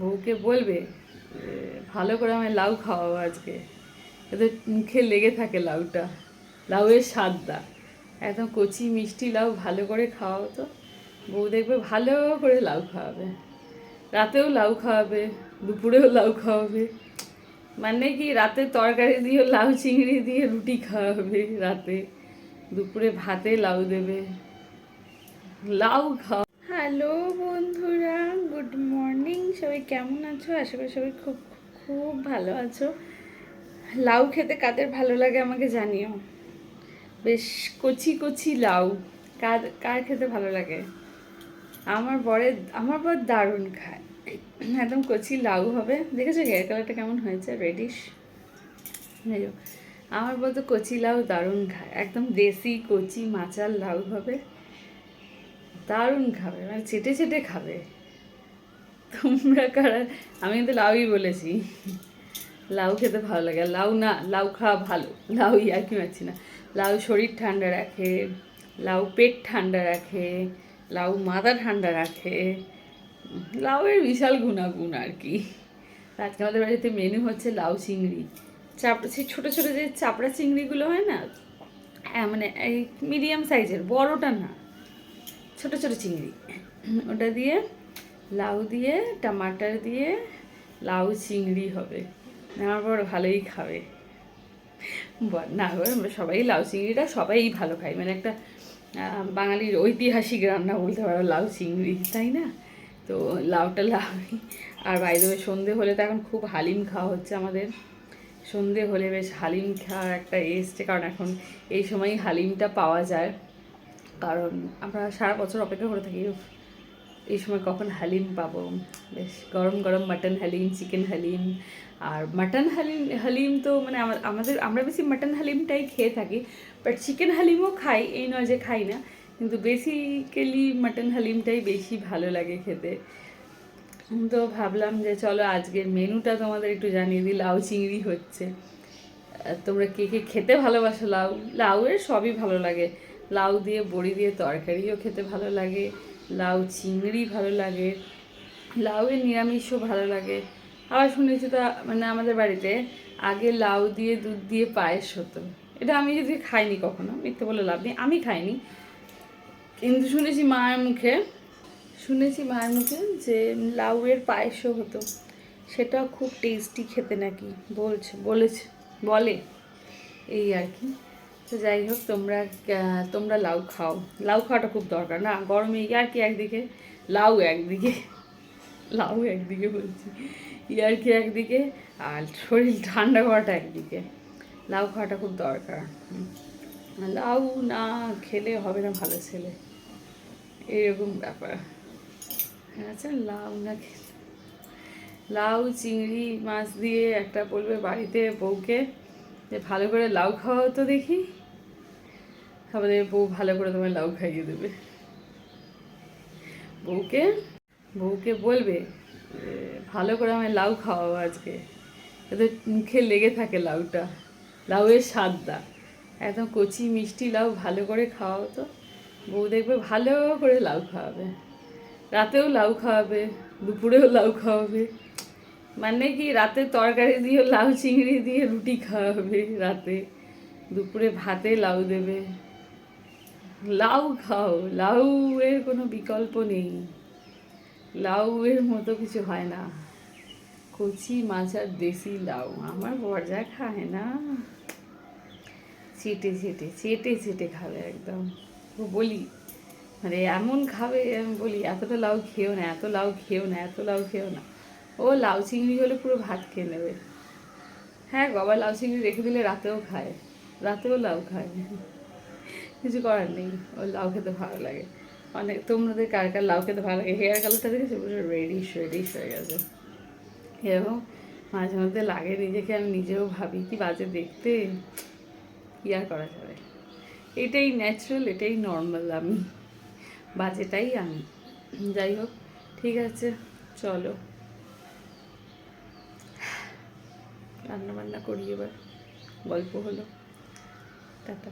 বউকে বলবে ভালো করে আমি লাউ খাওয়াবো আজকে। এতে মুখে লেগে থাকে লাউটা, লাউয়ের স্বাদটা। একদম কচি, মিষ্টি লাউ ভালো করে খাওয়াও তো। বউ দেখবে ভালো করে লাউ খাওয়াবে। রাতেও লাউ খাওয়াবে, দুপুরেও লাউ খাওয়াবে। মানে কি, রাতে তরকারি দিয়ে লাউ চিংড়ি দিয়ে রুটি খাওয়াবে রাতে। দুপুরে ভাতে লাউ দেবে। লাউ খাওয়া হ্যালো। কেমন আছো? আশা করি সবাই খুব খুব ভালো আছো। লাউ খেতে কাদের ভালো লাগে আমাকে জানিও। বেশ কচি কচি লাউ। কার কার খেতে ভালো লাগে? আমার বরে আমার বর দারুণ খায়। একদম কচি লাউ হবে। দেখেছ হেয়ার কালারটা কেমন হয়েছে? রেডিশ আমার বলতো কচি লাউ দারুণ খায়। একদম দেশি কচি মাচার লাউ হবে। দারুণ খাবে মানে চেটে চেটে খাবে। তোমরা কারা? আমি কিন্তু লাউই বলেছি। লাউ খেতে ভালো লাগে। লাউ না, লাউ খাওয়া ভালো। লাউ আর কি পাচ্ছি না। লাউ শরীর ঠান্ডা রাখে, লাউ পেট ঠান্ডা রাখে, লাউ মাথা ঠান্ডা রাখে। লাউয়ের বিশাল গুণাগুণ আর কি। আজকে আমাদের বাড়িতে মেনু হচ্ছে লাউ চিংড়ি। চাপড়া সেই ছোটো ছোটো যে চাপড়া চিংড়িগুলো হয় না? হ্যাঁ মানে এই মিডিয়াম সাইজের বড়টা না। ছোট ছোট চিংড়ি। ওটা দিয়ে লাউ দিয়ে, টমাটার দিয়ে, লাউ চিংড়ি হবে। আমার বড় ভালোই খাবে। না সবাই লাউ চিংড়িটা সবাই ভালো খাই। মানে একটা বাঙালির ঐতিহাসিক রান্না বলতে পারো, লাউ চিংড়ি, তাই না? তো লাউটা লাউ। আর বাইরে সন্ধে হলে তো এখন খুব হালিম খাওয়া হচ্ছে আমাদের। সন্ধে হলে বেশ হালিম খাওয়ার একটা এসছে কারণ এখন এই সময়ই হালিমটা পাওয়া যায়। কারণ আমরা সারা বছর অপেক্ষা করে থাকি। এই সময় কখন হালিম পাবো? বেশ, গরম গরম মাটন হালিম, চিকেন হালিম। আর মাটন হালিম হালিম তো মানে আমাদের, আমরা বেশি মাটন হালিমটাই খেয়ে থাকি। বাট চিকেন হালিমও খাই, এই নয় যে খাই না। কিন্তু বেসিক্যালি মাটন হালিমটাই বেশি ভালো লাগে খেতে। তো ভাবলাম যে চলো আজকের মেনুটা তোমাদের একটু জানিয়ে দিই, লাউ চিংড়ি হচ্ছে। তোমরা কে কে খেতে ভালোবাসো? লাউ, লাউয়ের সবই ভালো লাগে। লাউ দিয়ে, বড়ি দিয়ে তরকারিও খেতে ভালো লাগে। লাউ চিংড়ি ভালো লাগে, লাউয়ের নিরামিষও ভালো লাগে। আবার শুনেছি তো মানে আমাদের বাড়িতে আগে লাউ দিয়ে দুধ দিয়ে পায়েস হতো। এটা আমি যদি খাইনি কখনো, মিথ্যে বলে লাভ নেই, আমি খাইনি। কিন্তু শুনেছি মায়ের মুখে, শুনেছি মায়ের মুখে যে লাউয়ের পায়েসও হতো। সেটাও খুব টেস্টি খেতে নাকি, বলছে, বলেছে, বলে। এই আর কি। তো যাই হোক, তোমরা তোমরা লাউ খাও। লাউ খাওয়াটা খুব দরকার, না? গরমে আর কি একদিকে? লাউ একদিকে। লাউ একদিকে বলছি। ইয়ার কি একদিকে? আর শরীর ঠান্ডা করাটা একদিকে। লাউ খাওয়াটা খুব দরকার। লাউ না খেলে হবে না ভালো ছেলে। এরকম ব্যাপার। আচ্ছা লাউ না খেলে। লাউ, চিংড়ি, মাছ দিয়ে একটা বলবে বাড়িতে বউকে যে ভালো করে লাউ খাওয়াও তো দেখি। আমাদের বউ ভালো করে তোমায় লাউ খাইয়ে দেবে। বউকে বউকে বলবে ভালো করে আমি লাউ খাওয়াবো আজকে। এতে মুখে লেগে থাকে লাউটা, লাউয়ের স্বাদটা। একদম কচি মিষ্টি লাউ ভালো করে খাওয়াও তো। বউ দেখবে ভালো করে লাউ খাওয়াবে। রাতেও লাউ খাওয়াবে, দুপুরেও লাউ খাওয়াবে। মানে কি, রাতে তরকারি দিয়ে লাউ চিংড়ি দিয়ে রুটি খাওয়াবে রাতে। দুপুরে ভাতে লাউ দেবে। লাউ খাও লাউ এর কোনো বিকল্প নেই। লাউ এর মতো কিছু হয় না। কচি মাছ আর দেশি লাউ, আমার বরজা খায় না। চেটে চেটে চেটে চেটে খাবে একদম। ও বলি মানে এমন খাবে, আমি বলি, এতটা লাউ খেও না, এত লাউ খেও না, এত লাউ খেও না। ও লাউ চিংড়ি হলে পুরো ভাত খেয়ে নেবে। হ্যাঁ গবা লাউ চিংড়ি রেখে দিলে রাতেও খায়, রাতেও লাউ খায়। কিছু করার নেই। ওই লাউ খেতে ভালো লাগে। অনেক তোমাদের কার কার লাউ খেতে ভালো লাগে? হেয়ার কালারটা দেখেছ পুরো রেডিশ রেডিশ হয়ে গেছে। এরকম মাঝে মধ্যে লাগে নিজেকে, আমি নিজেও ভাবি, কি বাজে দেখতে? কি আর করা যাবে? এটাই ন্যাচারাল এটাই নর্মাল আমি। বাজেটাই আমি। যাই হোক, ঠিক আছে, চলো। রান্না বান্না করি এবার। গল্প হলো। টাটা।